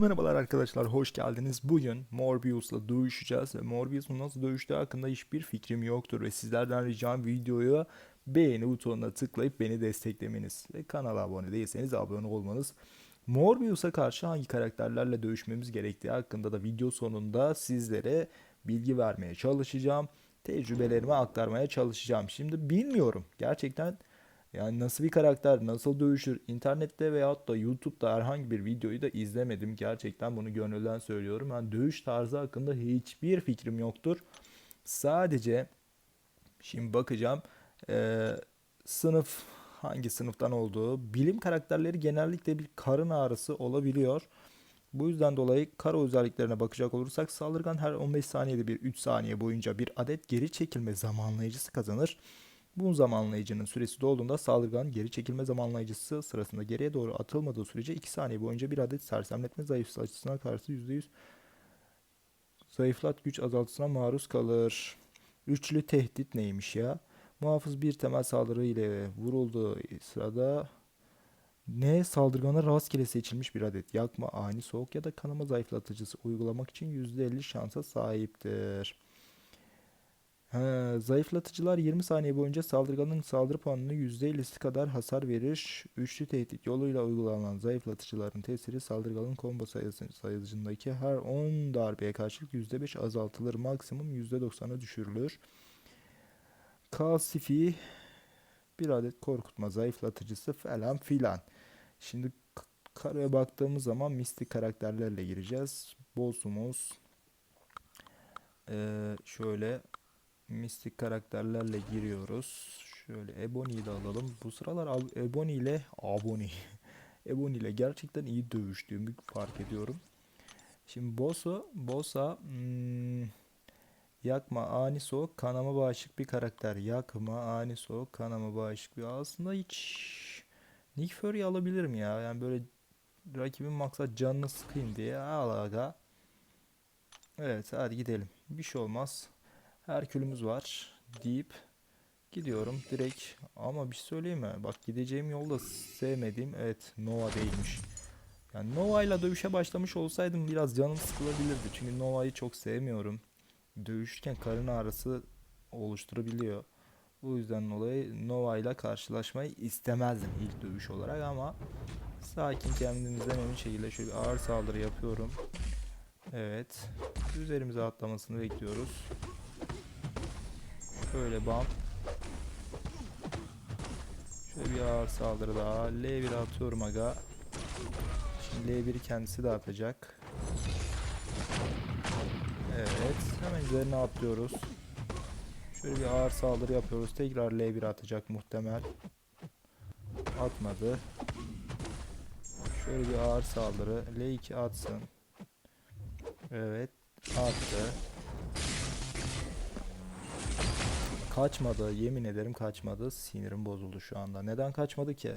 Merhabalar arkadaşlar, hoş geldiniz. Bugün Morbius'la dövüşeceğiz Morbius'un nasıl dövüştüğü hakkında hiçbir fikrim yoktur ve sizlerden ricam videoyu beğeni butonuna tıklayıp beni desteklemeniz ve kanala abone değilseniz abone olmanız. Morbius'a karşı hangi karakterlerle dövüşmemiz gerektiği hakkında da video sonunda sizlere bilgi vermeye çalışacağım. Tecrübelerimi aktarmaya çalışacağım. Şimdi bilmiyorum. Gerçekten yani nasıl bir karakter, nasıl dövüşür, internette veyahut da YouTube'da herhangi bir videoyu da izlemedim. Gerçekten bunu gönülden söylüyorum. Yani dövüş tarzı hakkında hiçbir fikrim yoktur. Sadece şimdi bakacağım eee, sınıf hangi sınıftan olduğu, bilim karakterleri genellikle bir karın ağrısı olabiliyor. Bu yüzden dolayı kara özelliklerine bakacak olursak saldırgan her 15 saniyede bir 3 saniye boyunca bir adet geri çekilme zamanlayıcısı kazanır. Bu zamanlayıcının süresi dolduğunda saldırgan geri çekilme zamanlayıcısı sırasında geriye doğru atılmadığı sürece 2 saniye boyunca bir adet sersemletme zayıflatıcısına karşı %100 zayıflat güç azaltısına maruz kalır. Üçlü tehdit neymiş ya? Muhafız bir temel saldırı ile vurulduğu sırada ne saldırgana rastgele seçilmiş bir adet yakma, ani soğuk ya da kanama zayıflatıcısı uygulamak için %50 şansa sahiptir. He, zayıflatıcılar 20 saniye boyunca saldırganın saldırı puanının %50'si kadar hasar verir. Üçlü tehdit yoluyla uygulanan zayıflatıcıların tesiri saldırganın combo sayısı, sayıcındaki her 10 darbeye karşılık %5 azaltılır. Maksimum %90'a düşürülür. Kalsifi bir adet korkutma zayıflatıcısı falan filan. Şimdi karaya baktığımız zaman mistik karakterlerle gireceğiz. Boss'umuz eee, şöyle mistik karakterlerle giriyoruz. Şöyle Ebony'yi de alalım. Bu sıralar Ebony ile Abony. Ebony ile gerçekten iyi dövüştüğümü fark ediyorum. Şimdi boss'u boss'a hmm, yakma, ani soğuk, kanama bağışık bir karakter. Yakma, ani soğuk, kanama bağışık bir. Aslında hiç Nick Fury alabilirim ya. Yani böyle rakibin maksat canını sıkayım diye. Al aga. Evet hadi gidelim. Bir şey olmaz. Herkülümüz var deyip gidiyorum direkt. Ama bir şey söyleyeyim mi? Bak gideceğim yolda sevmediğim evet Nova değilmiş. Yani Nova ile dövüşe başlamış olsaydım biraz canım sıkılabilirdi. Çünkü Nova'yı çok sevmiyorum. Dövüşürken karın ağrısı oluşturabiliyor. Bu yüzden dolayı Nova ile karşılaşmayı istemezdim ilk dövüş olarak ama sakin kendimizden emin şekilde şöyle ağır saldırı yapıyorum. Evet. Üzerimize atlamasını bekliyoruz. Şöyle bam. Şöyle bir ağır saldırı daha. L1 atıyorum aga. Şimdi L1'i kendisi de atacak. Evet. Hemen üzerine atlıyoruz. Şöyle bir ağır saldırı yapıyoruz. Tekrar L1 atacak muhtemel. Atmadı. Şöyle bir ağır saldırı. L2 atsın. Evet. Attı. Kaçmadı. Yemin ederim kaçmadı. Sinirim bozuldu şu anda. Neden kaçmadı ki?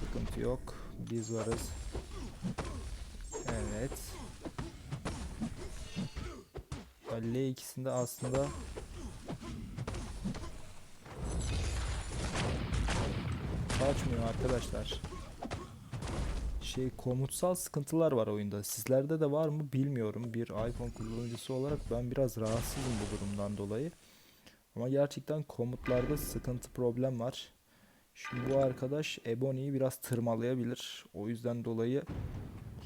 Sıkıntı yok. Biz varız. Evet. L ikisinde aslında kaçmıyor arkadaşlar. Şey komutsal sıkıntılar var oyunda. Sizlerde de var mı bilmiyorum. Bir iPhone kullanıcısı olarak ben biraz rahatsızım bu durumdan dolayı. Ama gerçekten komutlarda sıkıntı problem var. Şimdi bu arkadaş Ebony'yi biraz tırmalayabilir. O yüzden dolayı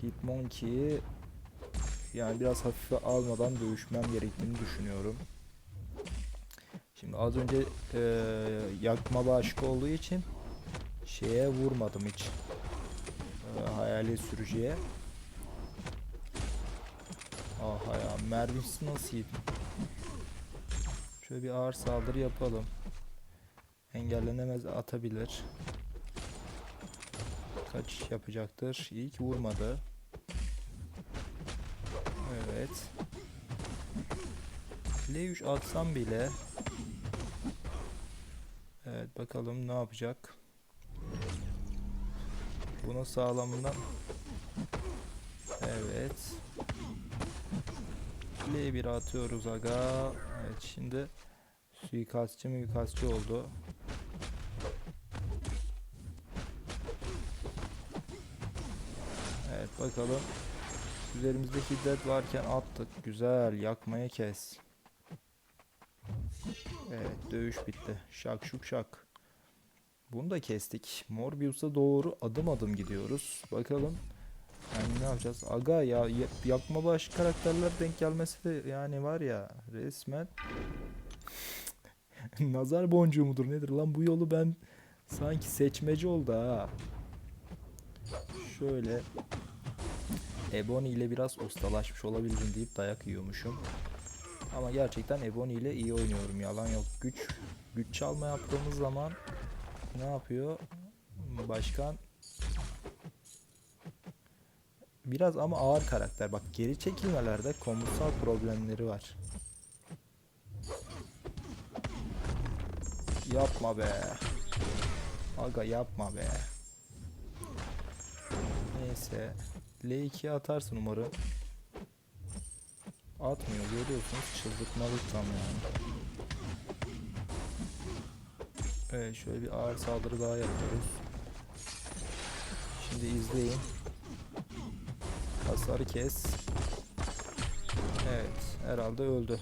Hitmonkey'i yani biraz hafife almadan dövüşmem gerektiğini düşünüyorum. Şimdi az önce eee, yakma bağışık olduğu için şeye vurmadım hiç. Eee, hayali sürücüye. Aha ya mermisi nasıl? Şöyle bir ağır saldırı yapalım. Engellenemez atabilir. Kaç yapacaktır? İyi ki vurmadı. Evet. L3 atsam bile Evet bakalım ne yapacak. Buna sağlamından Evet. L1 atıyoruz aga. Evet şimdi suikastçı muikastçı oldu. Evet Bakalım. Üzerimizde şiddet varken attık. Güzel. Yakmaya kes. Evet. Dövüş bitti. Şak şuk şak. Bunu da kestik. Morbius'a doğru adım adım gidiyoruz. Bakalım. Yani ne yapacağız? Aga ya ya- yakma baş karakterler denk gelmesi de yani var ya resmen nazar boncuğu mudur nedir lan bu yolu ben sanki seçmeci oldu ha. Şöyle Ebony ile biraz ustalaşmış olabilirim deyip dayak yiyormuşum. Ama gerçekten Ebony ile iyi oynuyorum yalan yok. Güç güç çalma yaptığımız zaman ne yapıyor? Başkan biraz ama ağır karakter. Bak geri çekilmelerde komutsal problemleri var. Yapma be. Aga yapma be. Neyse. L2'ye atarsın umarım. Atmıyor görüyorsunuz çıldırtmalık tam yani. Evet şöyle bir ağır saldırı daha yapıyoruz. Şimdi izleyin. Hasarı kes. Evet herhalde öldü.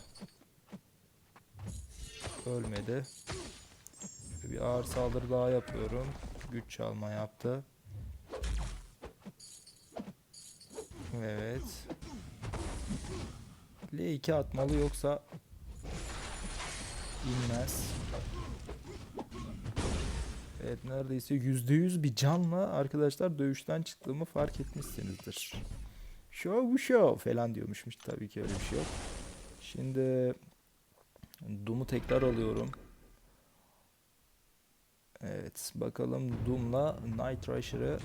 Ölmedi. Bir ağır saldırı daha yapıyorum. Güç çalma yaptı. Evet. L2 atmalı yoksa inmez. Evet neredeyse %100 bir canla arkadaşlar dövüşten çıktığımı fark etmişsinizdir. Show bu show falan diyormuşmuş tabii ki öyle bir şey yok. Şimdi Doom'u tekrar alıyorum. Evet bakalım Doom'la Night Rusher'ı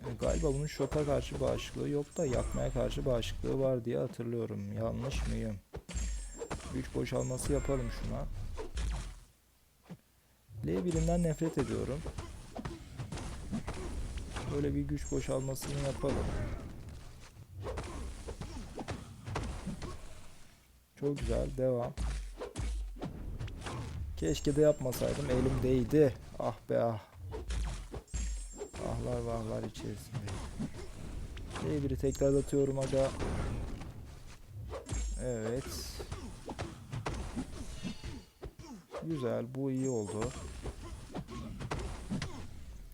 e, galiba bunun şoka karşı bağışıklığı yok da yakmaya karşı bağışıklığı var diye hatırlıyorum. Yanlış mıyım? Güç boşalması yapalım şuna. L1'inden nefret ediyorum. Böyle bir güç boşalmasını yapalım. Çok güzel devam. Keşke de yapmasaydım elim değdi. Ah be ah. Ahlar vahlar içerisinde. L1'i tekrar atıyorum aga. Evet. Güzel bu iyi oldu.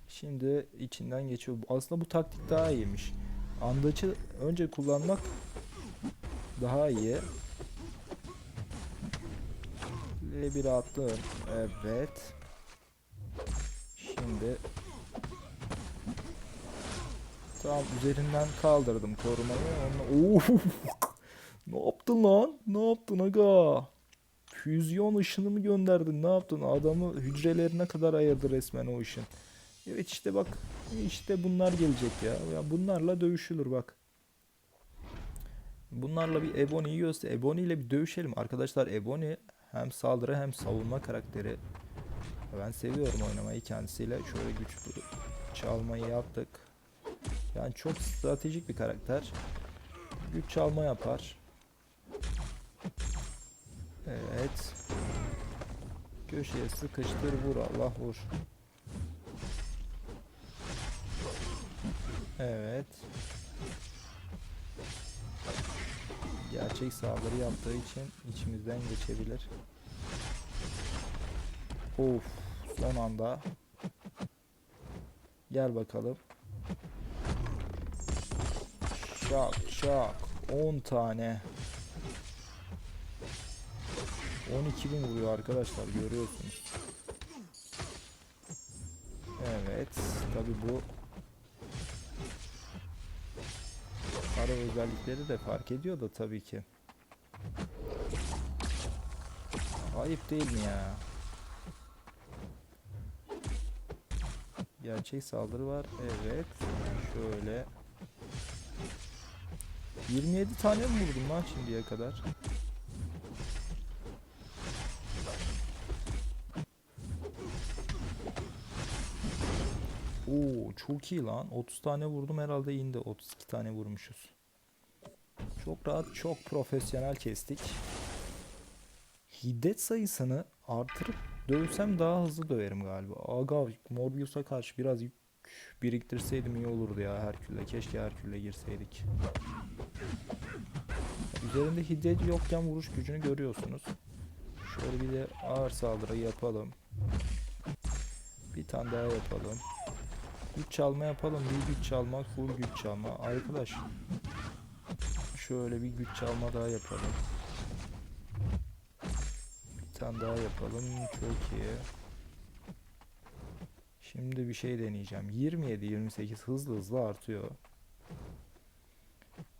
Şimdi içinden geçiyor. Aslında bu taktik daha iyiymiş. Andaçı önce kullanmak daha iyi. L1'e attım. Evet. Şimdi Tamam üzerinden kaldırdım korumayı. Onunla... Ne yaptın lan? Ne yaptın aga? Füzyon ışını mı gönderdin? Ne yaptın? Adamı hücrelerine kadar ayırdı resmen o ışın. Evet işte bak. İşte bunlar gelecek ya. ya bunlarla dövüşülür bak. Bunlarla bir Ebony'yi göster. Ebony ile bir dövüşelim. Arkadaşlar Ebony hem saldırı hem savunma karakteri. Ben seviyorum oynamayı kendisiyle. Şöyle güçlü çalmayı yaptık. Yani çok stratejik bir karakter. Güç çalma yapar. Evet. Köşeye sıkıştır vur Allah vur. Evet. Gerçek saldırı yaptığı için içimizden geçebilir. Of son anda. Gel bakalım. Şak şak 10 tane 12 bin vuruyor arkadaşlar görüyorsunuz. Evet tabi bu Para özellikleri de fark ediyor da tabii ki. Ayıp değil mi ya? Gerçek saldırı var. Evet. Şöyle. 27 tane mi vurdum lan şimdiye kadar? Oo çok iyi lan. 30 tane vurdum herhalde indi. 32 tane vurmuşuz. Çok rahat, çok profesyonel kestik. Hiddet sayısını artırıp dövsem daha hızlı döverim galiba. Aga Morbius'a karşı biraz yük- biriktirseydim iyi olurdu ya Herkül'e. Keşke Herkül'e girseydik. Üzerinde hiddet yokken vuruş gücünü görüyorsunuz. Şöyle bir de ağır saldırı yapalım. Bir tane daha yapalım. Güç çalma yapalım. Bir güç çalma, full güç çalma. Arkadaş. Şöyle bir güç çalma daha yapalım. Bir tane daha yapalım. Çok iyi. Şimdi bir şey deneyeceğim. 27 28 hızlı hızlı artıyor.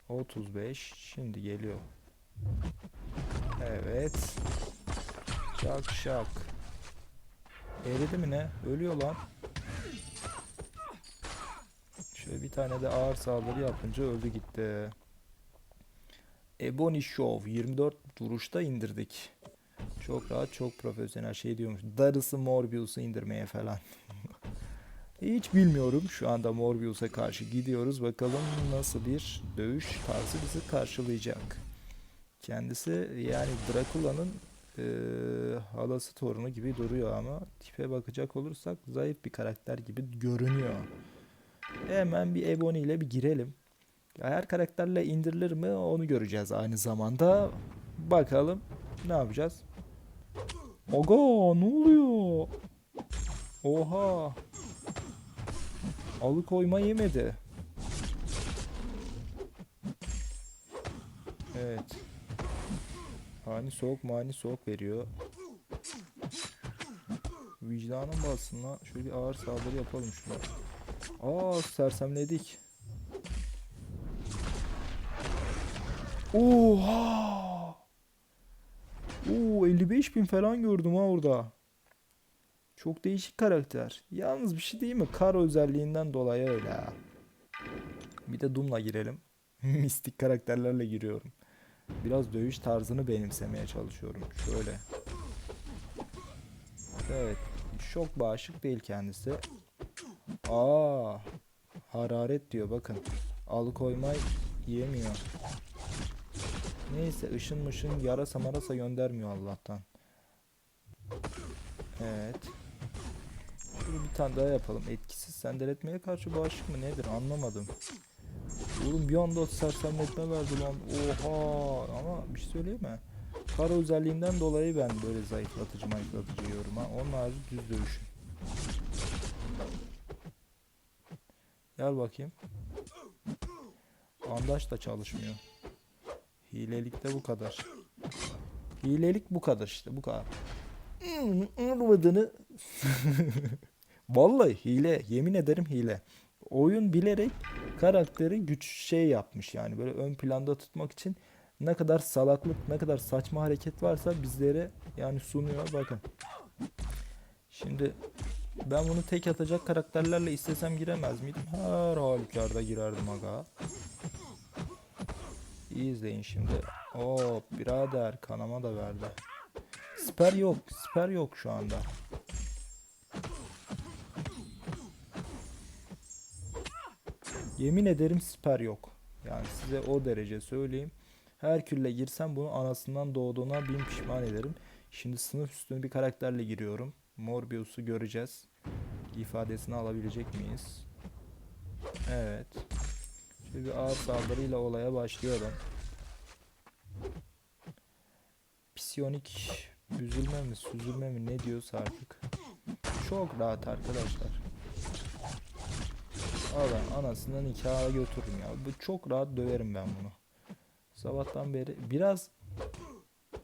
35 şimdi geliyor. Evet. Şak şak. Eridi mi ne? Ölüyor lan. Şöyle bir tane de ağır saldırı yapınca öldü gitti. Ebony Show 24 vuruşta indirdik. Çok rahat, çok profesyonel şey diyormuş. Darısı Morbius'u indirmeye falan. Hiç bilmiyorum. Şu anda Morbius'a karşı gidiyoruz. Bakalım nasıl bir dövüş tarzı bizi karşılayacak. Kendisi yani Dracula'nın eee halası torunu gibi duruyor ama tipe bakacak olursak zayıf bir karakter gibi görünüyor. Hemen bir Ebony ile bir girelim. Her karakterle indirilir mi onu göreceğiz aynı zamanda. Bakalım ne yapacağız. Aga ne oluyor? Oha. Alıkoyma yemedi. Evet. Hani soğuk mani soğuk veriyor. Vicdanın bassın lan. Şöyle bir ağır saldırı yapalım şuna. Aa sersemledik. Oha! Oo 55 bin falan gördüm ha orada. Çok değişik karakter. Yalnız bir şey değil mi? Kar özelliğinden dolayı öyle ha. Bir de Doom'la girelim. Mistik karakterlerle giriyorum. Biraz dövüş tarzını benimsemeye çalışıyorum. Şöyle. Evet. Çok bağışık değil kendisi. Aa, hararet diyor bakın. Alıkoyma yemiyor. Neyse ışın mışın yarasa marasa göndermiyor Allah'tan. Evet. Şöyle bir tane daha yapalım. Etkisiz sendeletmeye karşı bağışık mı nedir anlamadım. Oğlum bir anda sersemletme verdi lan. Oha ama bir şey söyleyeyim mi? Kara özelliğinden dolayı ben böyle zayıflatıcı mayıflatıcı yiyorum ha. Onun harici düz dövüşüm. Gel bakayım. Bandaş da çalışmıyor. Hilelik de bu kadar. Hilelik bu kadar işte bu kadar. Olmadığını Vallahi hile yemin ederim hile. Oyun bilerek karakteri güç şey yapmış yani böyle ön planda tutmak için ne kadar salaklık ne kadar saçma hareket varsa bizlere yani sunuyor bakın. Şimdi ben bunu tek atacak karakterlerle istesem giremez miydim? Her halükarda girerdim aga. İyi izleyin şimdi. Oo birader kanama da verdi. Siper yok. Siper yok şu anda. Yemin ederim siper yok. Yani size o derece söyleyeyim. Herkül'le girsem bunu anasından doğduğuna bin pişman ederim. Şimdi sınıf üstünde bir karakterle giriyorum. Morbius'u göreceğiz. İfadesini alabilecek miyiz? Evet. Şöyle bir ağır saldırıyla olaya başlıyorum. Psiyonik büzülme mi süzülme mi ne diyorsa artık. Çok rahat arkadaşlar. Al anasından nikaha götürürüm ya. Bu çok rahat döverim ben bunu. Sabahtan beri biraz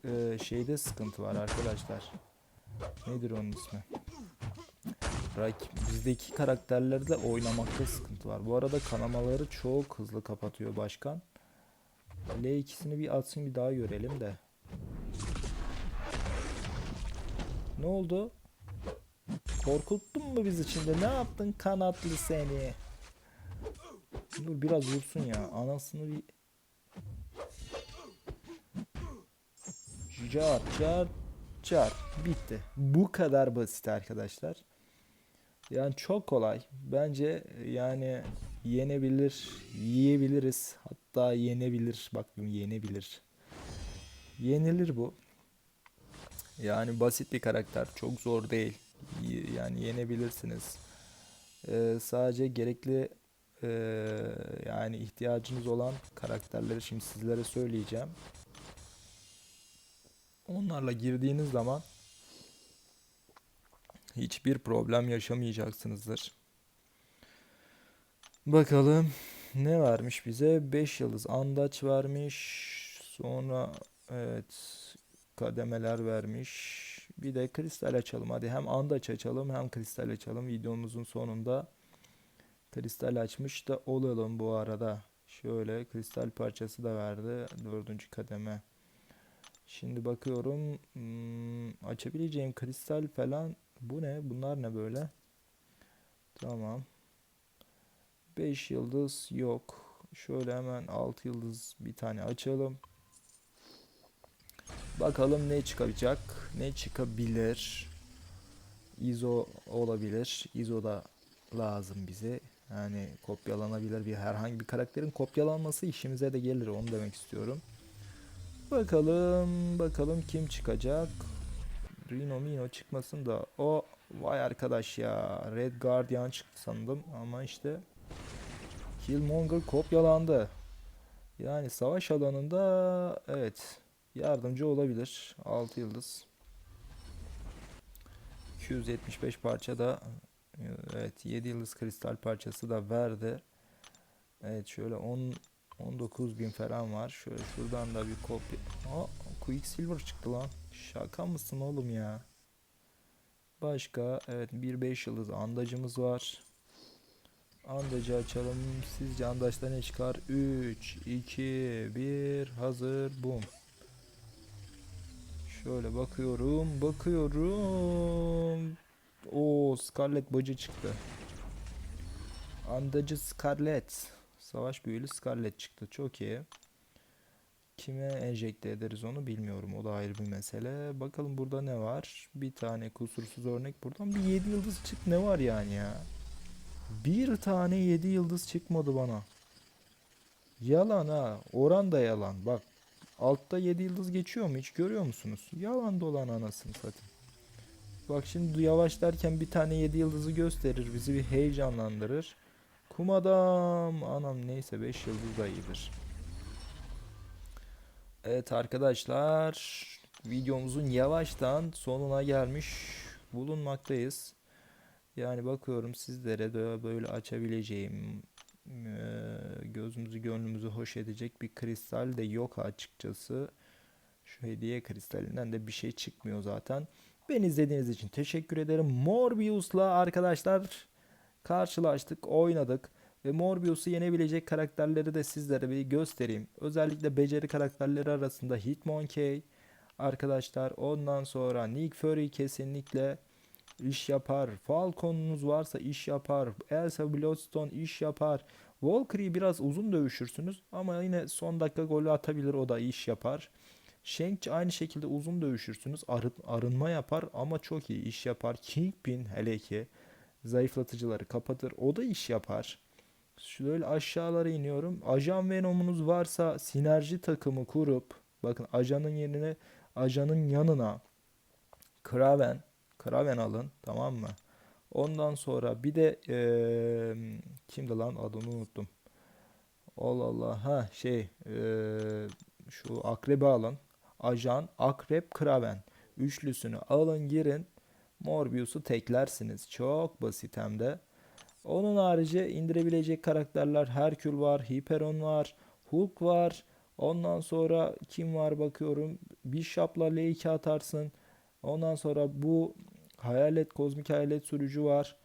e, şeyde sıkıntı var arkadaşlar. Nedir onun ismi? Rakip bizdeki karakterlerde oynamakta sıkıntı var. Bu arada kanamaları çok hızlı kapatıyor başkan. L2'sini bir atsın bir daha görelim de. Ne oldu? Korkuttun mu biz içinde? Ne yaptın kanatlı seni? Dur biraz vursun ya. Anasını bir Car car car bitti. Bu kadar basit arkadaşlar. Yani çok kolay. Bence yani yenebilir, yiyebiliriz. Hatta yenebilir. Bak yenebilir. Yenilir bu. Yani basit bir karakter. Çok zor değil. Yani yenebilirsiniz. Ee, sadece gerekli ee, yani ihtiyacınız olan karakterleri şimdi sizlere söyleyeceğim. Onlarla girdiğiniz zaman hiçbir problem yaşamayacaksınızdır. Bakalım ne vermiş bize? 5 yıldız andaç vermiş. Sonra evet kademeler vermiş. Bir de kristal açalım. Hadi hem andaç açalım hem kristal açalım. Videomuzun sonunda kristal açmış da olalım bu arada. Şöyle kristal parçası da verdi. Dördüncü kademe. Şimdi bakıyorum hmm, açabileceğim kristal falan bu ne? Bunlar ne böyle? Tamam. 5 yıldız yok. Şöyle hemen 6 yıldız bir tane açalım. Bakalım ne çıkacak? Ne çıkabilir? ISO olabilir. ISO da lazım bize. Yani kopyalanabilir bir herhangi bir karakterin kopyalanması işimize de gelir onu demek istiyorum. Bakalım bakalım kim çıkacak? Rino Mino çıkmasın da o vay arkadaş ya Red Guardian çıktı sandım ama işte Killmonger kopyalandı. Yani savaş alanında evet yardımcı olabilir. 6 yıldız. 275 parça da evet 7 yıldız kristal parçası da verdi. Evet şöyle 10 19 bin falan var. Şöyle şuradan da bir kopya. Aa Quicksilver çıktı lan. Şaka mısın oğlum ya? Başka evet bir 5 yıldız andacımız var. Andacı açalım. Sizce andaçta ne çıkar? 3, 2, 1 hazır. Boom. Şöyle bakıyorum. Bakıyorum. O Scarlet bacı çıktı. Andacı Scarlet. Savaş büyülü Scarlet çıktı. Çok iyi. Kime enjekte ederiz onu bilmiyorum. O da ayrı bir mesele. Bakalım burada ne var? Bir tane kusursuz örnek. Buradan bir 7 yıldız çık ne var yani ya? Bir tane 7 yıldız çıkmadı bana. Yalan ha. Oran da yalan. Bak. Altta 7 yıldız geçiyor mu? Hiç görüyor musunuz? Yalan dolan anasını satayım. Bak şimdi yavaş derken bir tane 7 yıldızı gösterir. Bizi bir heyecanlandırır. Kum adam. Anam neyse 5 yıldız da iyidir. Evet arkadaşlar. Videomuzun yavaştan sonuna gelmiş bulunmaktayız. Yani bakıyorum sizlere de böyle açabileceğim gözümüzü gönlümüzü hoş edecek bir kristal de yok açıkçası. Şu hediye kristalinden de bir şey çıkmıyor zaten. Beni izlediğiniz için teşekkür ederim. Morbius'la arkadaşlar karşılaştık, oynadık. Ve Morbius'u yenebilecek karakterleri de sizlere bir göstereyim. Özellikle beceri karakterleri arasında Hitmonkey arkadaşlar. Ondan sonra Nick Fury kesinlikle iş yapar. Falcon'unuz varsa iş yapar. Elsa Bloodstone iş yapar. Valkyrie biraz uzun dövüşürsünüz ama yine son dakika golü atabilir o da iş yapar. Shank aynı şekilde uzun dövüşürsünüz. Arın, arınma yapar ama çok iyi iş yapar. Kingpin hele ki zayıflatıcıları kapatır. O da iş yapar. Şöyle aşağılara iniyorum. Ajan Venom'unuz varsa sinerji takımı kurup bakın ajanın yerine ajanın yanına Kraven Kraven alın tamam mı? Ondan sonra bir de ee, kimdi lan adını unuttum. Allah Allah ha şey ee, şu akrebi alın. Ajan, akrep, kraven. Üçlüsünü alın girin. Morbius'u teklersiniz. Çok basit hem de. Onun harici indirebilecek karakterler Herkül var, Hyperon var, Hulk var. Ondan sonra kim var bakıyorum. Bishop'la L2 atarsın. Ondan sonra bu hayalet, kozmik hayalet sürücü var.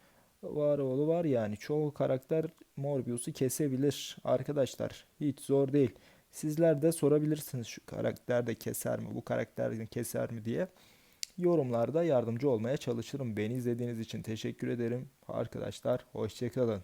Var oğlu var yani. Çoğu karakter Morbius'u kesebilir arkadaşlar. Hiç zor değil. Sizler de sorabilirsiniz şu karakter de keser mi, bu karakter de keser mi diye. Yorumlarda yardımcı olmaya çalışırım. Beni izlediğiniz için teşekkür ederim. Arkadaşlar hoşçakalın.